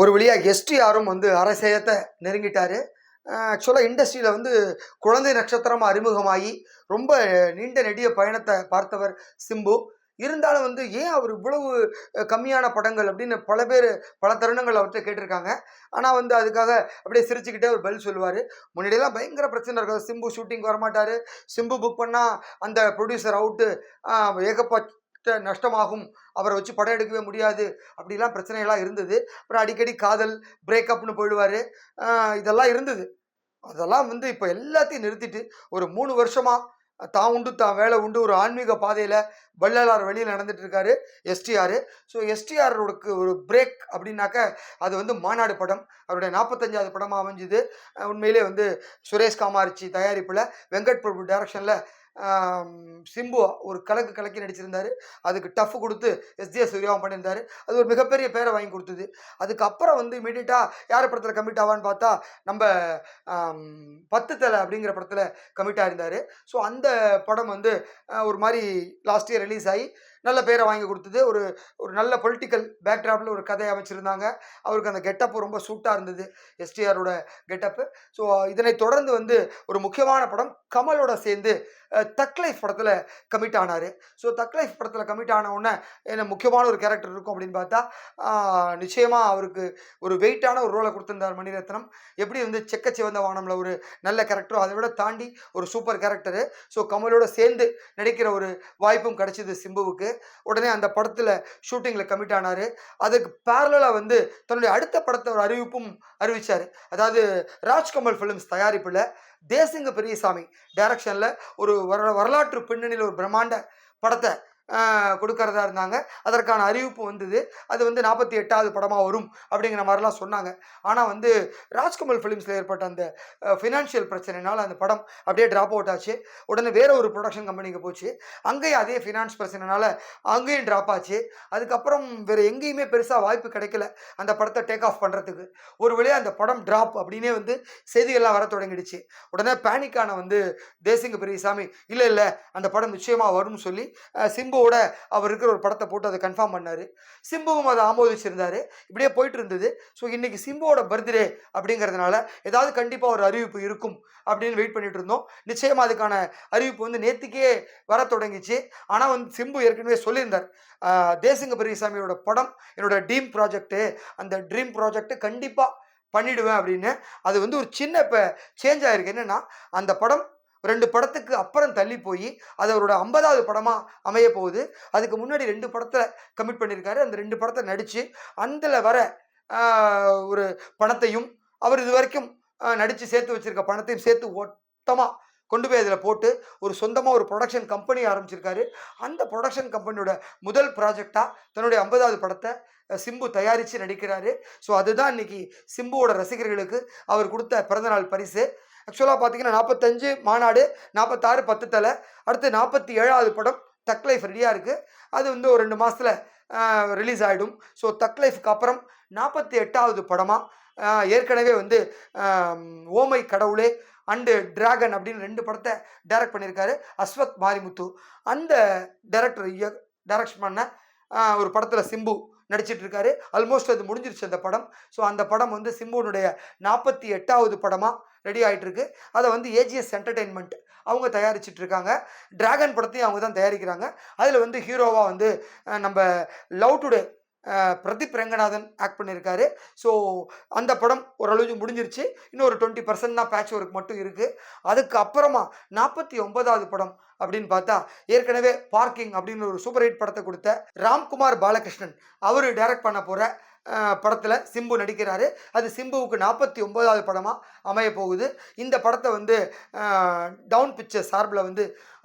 ஒரு வழியாக எஸ்டிஆரும் வந்து அரசியத்தை நெருங்கிட்டார். ஆக்சுவலாக இண்டஸ்ட்ரியில் வந்து குழந்தை நட்சத்திரமாக அறிமுகமாகி ரொம்ப நீண்ட நெடிய பயணத்தை பார்த்தவர் சிம்பு. இருந்தாலும் வந்து ஏன் அவர் இவ்வளவு கம்மியான படங்கள் அப்படின்னு பல பேர் பல தருணங்கள் அவர்கிட்ட கேட்டிருக்காங்க. ஆனால் வந்து அதுக்காக அப்படியே சிரிச்சுக்கிட்டே அவர் பதில் சொல்லுவார். முன்னாடியெல்லாம் பயங்கர பிரச்சனை இருக்காது சிம்பு ஷூட்டிங் வரமாட்டார். சிம்பு புக் பண்ணால் அந்த ப்ரொடியூசர் அவுட்டு நஷ்ட நஷ்டமாகும். அவரை வச்சு படம் எடுக்கவே முடியாது. அப்படிலாம் பிரச்சனையெல்லாம் இருந்தது. அப்புறம் அடிக்கடி காதல் பிரேக்கப்னு போயிடுவார். இதெல்லாம் இருந்தது. அதெல்லாம் வந்து இப்போ எல்லாத்தையும் நிறுத்திட்டு ஒரு மூணு வருஷமாக தான் உண்டு தான் வேலை உண்டு ஒரு ஆன்மீக பாதையில் வள்ளலார் வெளியில் நடந்துட்டு இருக்காரு எஸ்டிஆர். ஸோ எஸ்டிஆருக்கு ஒரு பிரேக் அப்படின்னாக்க அது வந்து மாநாடு படம். அவருடைய நாற்பத்தஞ்சாவது படமாக அமைஞ்சுது. உண்மையிலே வந்து சுரேஷ் காமாரிச்சி தயாரிப்பில் வெங்கட் பிரபு டைரக்ஷனில் சிம்புவா ஒரு கலக்கு கலக்கி நடிச்சிருந்தாரு. அதுக்கு டஃப் கொடுத்து எஸ்ஜே சூர்யாவும் பண்ணியிருந்தாரு. அது ஒரு மிகப்பெரிய பேரை வாங்கி கொடுத்தது. அதுக்கப்புறம் வந்து இமீடியட்டாக யார் படத்தில் கமிட் ஆவான்னு பார்த்தா நம்ம பத்து தலை அப்படிங்கிற படத்தில் கமிட் ஆயிருந்தார். ஸோ அந்த படம் வந்து ஒரு மாதிரி லாஸ்ட் இயர் ரிலீஸ் ஆகி நல்ல பேரை வாங்கி கொடுத்தது. ஒரு ஒரு நல்ல பொலிட்டிக்கல் பேக்ட்ராப்பில் ஒரு கதை அமைச்சிருந்தாங்க. அவருக்கு அந்த கெட்டப்பு ரொம்ப சூட்டாக இருந்தது. எஸ்டிஆரோட கெட்டப்பு ஸோ இதனை தொடர்ந்து வந்து ஒரு முக்கியமான படம் கமலோட சேர்ந்து தக் லைஃப் படத்தில் கமிட் ஆனார். ஸோ தக் லைஃப் படத்தில் கமிட் ஆன உடனே என்ன முக்கியமான ஒரு கேரக்டர் இருக்கும் அப்படின்னு பார்த்தா நிச்சயமாக அவருக்கு ஒரு வெயிட்டான ஒரு ரோலை கொடுத்துருந்தார் மணிரத்னம். எப்படி வந்து செக்க சிவந்த வானம்ல ஒரு நல்ல கேரக்டரோ அதை விட தாண்டி ஒரு சூப்பர் கேரக்டரு ஸோ கமலோட சேர்ந்து நடிக்கிற ஒரு வாய்ப்பும் கிடைச்சிது சிம்புவுக்கு. உடனே அந்த படத்தில் ஷூட்டிங்கில் கமிட் ஆனார். அதுக்கு பேரலாக வந்து தன்னுடைய அடுத்த படத்தை ஒரு அறிவிப்பும் அறிவித்தார் அதாவது ராஜ்கமல் ஃபிலிம்ஸ் தயாரிப்பில் தேசிங்க பெரியசாமி டைரக்ஷனில் ஒரு வர வரலாற்று பின்னணியில் ஒரு பிரம்மாண்ட படத்தை கொடுக்கறதா இருந்தாங்க. அதற்கான அறிவிப்பு வந்தது. அது வந்து நாற்பத்தி எட்டாவது படமாக வரும் அப்படிங்கிற மாதிரிலாம் சொன்னாங்க. ஆனால் வந்து ராஜ்கமல் ஃபிலிம்ஸில் ஏற்பட்ட அந்த ஃபினான்ஷியல் பிரச்சனைனால அந்த படம் அப்படியே ட்ராப் அவுட் ஆச்சு. உடனே வேற ஒரு ப்ரொடக்ஷன் கம்பெனிக்கு போச்சு. அங்கேயும் அதே ஃபினான்ஸ் பிரச்சனைனால அங்கேயும் ட்ராப் ஆச்சு. அதுக்கப்புறம் வேறு எங்கேயுமே பெருசாக வாய்ப்பு கிடைக்கல அந்த படத்தை டேக் ஆஃப் பண்ணுறதுக்கு ஒரு வழியாக அந்த படம் ட்ராப் அப்படின்னே வந்து செய்திகள்லாம் வர தொடங்கிடுச்சு. உடனே பேனிக்கான வந்து தேசிங்க பெரியசாமி இல்லை இல்லை அந்த படம் நிச்சயமாக வரும்னு சொல்லி சிம்பு சிம்புவோட அவர் இருக்கிற ஒரு படத்தை போட்டு அதை கன்ஃபார்ம் பண்ணார். சிம்புவும் அதை ஆமோதிச்சிருந்தாரு. இப்படியே போயிட்டு இருந்தது. ஸோ இன்னைக்கு சிம்புவோட பர்த்டே அப்படிங்கிறதுனால ஏதாவது கண்டிப்பாக ஒரு அறிவிப்பு இருக்கும் அப்படின்னு வெயிட் பண்ணிட்டு இருந்தோம். நிச்சயமாக அதுக்கான அறிவிப்பு வந்து நேற்றுக்கே வர தொடங்கிச்சு. ஆனால் வந்து சிம்பு ஏற்கனவே சொல்லியிருந்தார். தேசிங்க பெரியசாமியோட படம் என்னோட ட்ரீம் ப்ராஜெக்ட்டு அந்த ட்ரீம் ப்ராஜெக்ட்டு கண்டிப்பாக பண்ணிடுவேன் அப்படின்னு. அது வந்து ஒரு சின்ன இப்போ சேஞ்ச் ஆகிருக்கு என்னென்னா அந்த படம் ரெண்டு படத்துக்கு அப்புறம் தள்ளி போய் அது அவரோட ஐம்பதாவது படமாக அமைய போகுது. அதுக்கு முன்னாடி ரெண்டு படத்தில் கமிட் பண்ணியிருக்காரு அந்த ரெண்டு படத்தை நடித்து அந்தல வர ஒரு பணத்தையும் அவர் இது வரைக்கும் நடித்து சேர்த்து வச்சுருக்க பணத்தையும் சேர்த்து மொத்தமாக கொண்டு போய் அதில் போட்டு ஒரு சொந்தமாக ஒரு ப்ரொடக்ஷன் கம்பெனி ஆரம்பிச்சிருக்காரு. அந்த ப்ரொடக்ஷன் கம்பெனியோட முதல் ப்ராஜெக்டாக தன்னுடைய ஐம்பதாவது படத்தை சிம்பு தயாரித்து நடிக்கிறாரு. ஸோ அதுதான் இன்னைக்கு சிம்புவோட ரசிகர்களுக்கு அவர் கொடுத்த பிறந்தநாள் பரிசு. ஆக்சுவலாக பார்த்தீங்கன்னா நாற்பத்தஞ்சு மாநாடு நாற்பத்தாறு பத்து தலை அடுத்து நாற்பத்தி ஏழாவது படம் தக் லைஃப் ரெடியாக இருக்குது அது வந்து ஒரு ரெண்டு மாதத்தில் ரிலீஸ் ஆகிடும் ஸோ தக் லைஃப்க்கு அப்புறம் நாற்பத்தி எட்டாவது படமாக ஏற்கனவே வந்து ஓமை கடவுளே அண்டு டிராகன் அப்படின்னு ரெண்டு படத்தை டைரக்ட் பண்ணியிருக்காரு அஸ்வத் மாரிமுத்து. அந்த டைரக்டர் டைரக்ஷன் பண்ண ஒரு படத்தில் சிம்பு நடிச்சிட்டு இருக்காரு ஆல்மோஸ்ட் அது முடிஞ்சிருச்சு அந்த படம். ஸோ அந்த படம் வந்து சிம்புனுடைய நாற்பத்தி எட்டாவது படமாக ரெடி ஆகிட்டு இருக்கு அதை வந்து ஏஜிஎஸ் என்டர்டெயின்மெண்ட் அவங்க தயாரிச்சிட்டு இருக்காங்க டிராகன் படத்தையும் அவங்க தான் தயாரிக்கிறாங்க. அதில் வந்து ஹீரோவாக வந்து நம்ம Love Today Pradeep Ranganathan act பண்ணியிருக்காரு ஸோ அந்த படம் ஓரளவுக்கு முடிஞ்சிருச்சு. இன்னும் ஒரு டுவெண்ட்டி பர்சன்ட் தான் பேட்ச் ஒர்க் மட்டும் இருக்குது அதுக்கு அப்புறமா நாற்பத்தி ஒன்பதாவது படம் அப்படின்னு பார்த்தா ஏற்கனவே பார்க்கிங் அப்படின்னு ஒரு சூப்பர் ஹிட் படத்தை கொடுத்த ராம்குமார் பாலகிருஷ்ணன். அவர் டைரக்ட் பண்ண போகிற படத்தில் சிம்பு நடிக்கிறாரு. அது சிம்புவுக்கு நாற்பத்தி ஒன்பதாவது படமாக அமைய போகுது இந்த படத்தை வந்து டவுன் பிக்சர் சார்பில் வந்து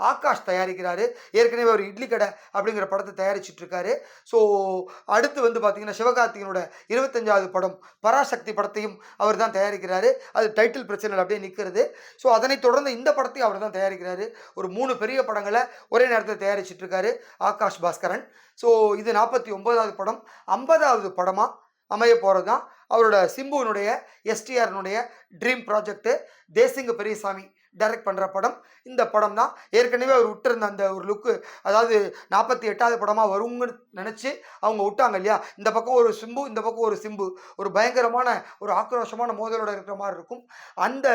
ஆகாஷ் தயாரிக்கிறாரு. ஏற்கனவே ஒரு இட்லி கடை அப்படிங்கிற படத்தை தயாரிச்சிட்ருக்காரு. ஸோ அடுத்து வந்து பார்த்திங்கன்னா சிவகார்த்திகனோட இருபத்தஞ்சாவது படம் பராசக்தி படத்தையும் அவர் தான் தயாரிக்கிறாரு. அது டைட்டில் பிரச்சனையில் அப்படியே நிற்கிறது. ஸோ அதனைத் தொடர்ந்து இந்த படத்தையும் அவர் தான் தயாரிக்கிறாரு. ஒரு மூணு பெரிய படங்களை ஒரே நேரத்தில் தயாரிச்சிட்ருக்காரு ஆகாஷ் பாஸ்கரன். ஸோ இது நாற்பத்தி ஒன்பதாவது படம். ஐம்பதாவது படமாக அமைய போகிறது தான் அவரோட சிம்புவினுடைய எஸ்டிஆர்னுடைய dream project Desingh Periyasamy. Direct பண்ணுற படம். இந்த படம் தான் ஏற்கனவே அவர் விட்டுருந்த அந்த ஒரு லுக்கு அதாவது நாற்பத்தி எட்டாவது படமாக வருங்கன்னு நினச்சி அவங்க விட்டாங்க இல்லையா? இந்த பக்கம் ஒரு சிம்பு இந்த பக்கம் ஒரு சிம்பு. ஒரு பயங்கரமான ஒரு ஆக்ரோஷமான மோதலோட இருக்கிற மாதிரி இருக்கும். அந்த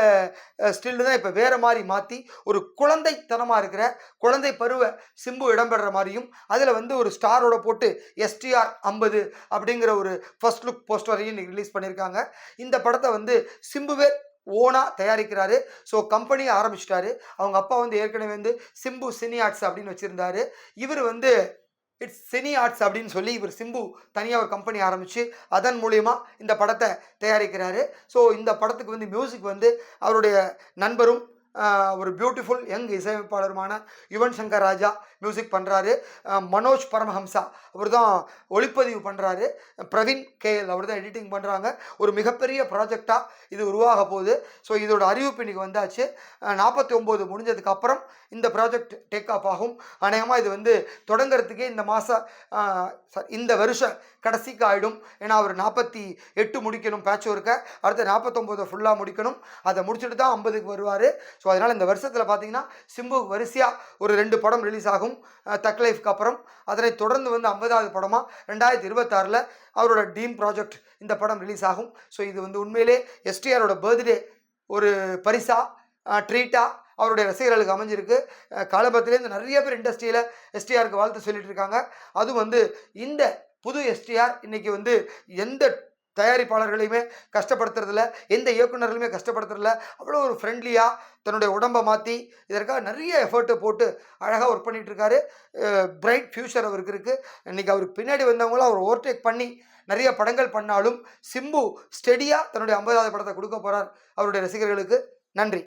ஸ்டில்லு தான் இப்போ வேறு மாதிரி மாற்றி ஒரு குழந்தைத்தனமாக இருக்கிற குழந்தை பருவ சிம்பு இடம்பெற மாதிரியும் அதில் வந்து ஒரு ஸ்டாரோட போட்டு எஸ்டிஆர் ஐம்பது அப்படிங்கிற ஒரு ஃபர்ஸ்ட் லுக் போஸ்டரையும் ரிலீஸ் பண்ணியிருக்காங்க. இந்த படத்தை வந்து சிம்புவே ஓனாக தயாரிக்கிறாரு. ஸோ கம்பெனியை ஆரம்பிச்சிட்டாரு. அவங்க அப்பா வந்து ஏற்கனவே வந்து சிம்பு சினி ஆர்ட்ஸ் அப்படின்னு வச்சுருந்தாரு. இவர் வந்து இட்ஸ் சினி ஆர்ட்ஸ் அப்படின்னு சொல்லி இவர் சிம்பு தனியாக ஒரு கம்பெனி ஆரம்பித்து அதன் மூலியமாக இந்த படத்தை தயாரிக்கிறாரு. ஸோ இந்த படத்துக்கு வந்து மியூசிக் வந்து அவருடைய நண்பரும் ஒரு பியூட்டிஃபுல் யங் இசையமைப்பாளருமான யுவன் சங்கர் ராஜா மியூசிக் பண்ணுறாரு மனோஜ் பரமஹம்சா அவர் தான் ஒளிப்பதிவு பண்ணுறாரு பிரவீன் கேஎல் அவர் தான் எடிட்டிங் பண்ணுறாங்க ஒரு மிகப்பெரிய ப்ராஜெக்டாக இது உருவாக போகுது. ஸோ இதோட அறிவிப்பு இன்னைக்கு வந்தாச்சு. நாற்பத்தி ஒம்பது முடிஞ்சதுக்கப்புறம் இந்த ப்ராஜெக்ட் டேக் ஆஃப் ஆகும். அநேகமாக இது வந்து தொடங்குறதுக்கே இந்த மாதம் இந்த வருஷம் கடைசிக்கு ஆகிடும் ஏன்னா அவர் நாற்பத்தி எட்டு முடிக்கணும் பேட்ச் ஒர்க்கை. அடுத்த நாற்பத்தொம்போதை ஃபுல்லாக முடிக்கணும். அதை முடிச்சுட்டு தான் ஐம்பதுக்கு வருவார். ஸோ அதனால் இந்த வருஷத்தில் பார்த்தீங்கன்னா சிம்பு வரிசையாக ஒரு ரெண்டு படம் ரிலீஸ் ஆகும். தக் லைஃப்க்கு அப்புறம். அதனை தொடர்ந்து வந்து ஐம்பதாவது படமாக ரெண்டாயிரத்தி இருபத்தாறில் அவரோட டீம் ப்ராஜெக்ட் இந்த படம் ரிலீஸ் ஆகும். ஸோ இது வந்து உண்மையிலே எஸ்டிஆரோட பர்த்டே ஒரு பரிசா ட்ரீட்டாக அவருடைய ரசிகர்களுக்கு அமைஞ்சிருக்கு. காலபத்திலேருந்து நிறைய பேர் இண்டஸ்ட்ரியில் எஸ்டிஆருக்கு வாழ்த்து சொல்லிட்டு இருக்காங்க. அதுவும் வந்து இந்த புது எஸ்டிஆர் இன்றைக்கி வந்து எந்த தயாரிப்பாளர்களையுமே கஷ்டப்படுத்துறதில்ல எந்த இயக்குனர்களுமே கஷ்டப்படுத்துறதில்ல. அவ்வளோ ஒரு ஃப்ரெண்ட்லியாக தன்னுடைய உடம்பை மாற்றி இதற்காக நிறைய எஃபர்ட்டு போட்டு அழகாக ஒர்க் பண்ணிகிட்ருக்காரு பிரைட் ஃப்யூச்சர் அவருக்கு இருக்குது இன்றைக்கி அவருக்கு பின்னாடி வந்தவங்களும் அவர் ஓவர்டேக் பண்ணி நிறைய படங்கள் பண்ணாலும் சிம்பு ஸ்டெடியாக தன்னுடைய ஐம்பதாவது படத்தை கொடுக்க போகிறார் அவருடைய ரசிகர்களுக்கு. நன்றி.